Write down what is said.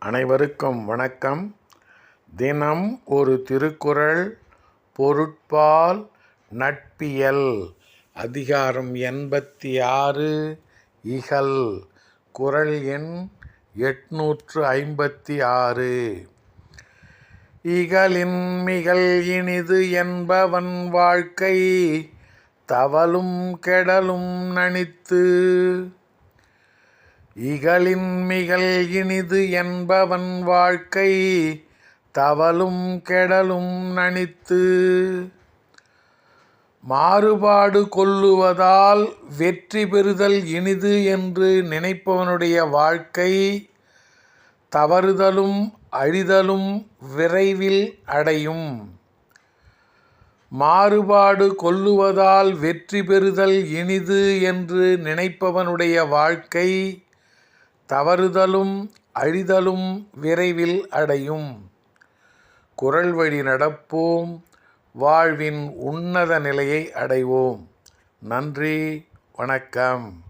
அனைவருக்கும் வணக்கம். தினம் ஒரு திருக்குறள் பொருட்பால் நட்பியல். அதிகாரம் எண்பத்தி ஆறு இகல். குரல் எண் எட்நூற்று ஐம்பத்தி ஆறு. இகலின் மிகல் இனிது என்பவன் வாழ்க்கை தவலும் கெடலும் நனித்து இகலின் மிகல் இனிது என்பவன் வாழ்க்கை தவலும் கெடலும் நனித்து மாறுபாடு கொள்ளுவதால் வெற்றி பெறுதல் இனிது என்று நினைப்பவனுடைய வாழ்க்கை தவறுதலும் அழிதலும் விரைவில் அடையும். மாறுபாடு கொள்ளுவதால் வெற்றி பெறுதல் இனிது என்று நினைப்பவனுடைய வாழ்க்கை தவறுதலும் அழிதலும் விரைவில் அடையும். குரல் வழி நடப்போம். வாழ்வின் உன்னத நிலையை அடைவோம். நன்றி. வணக்கம்.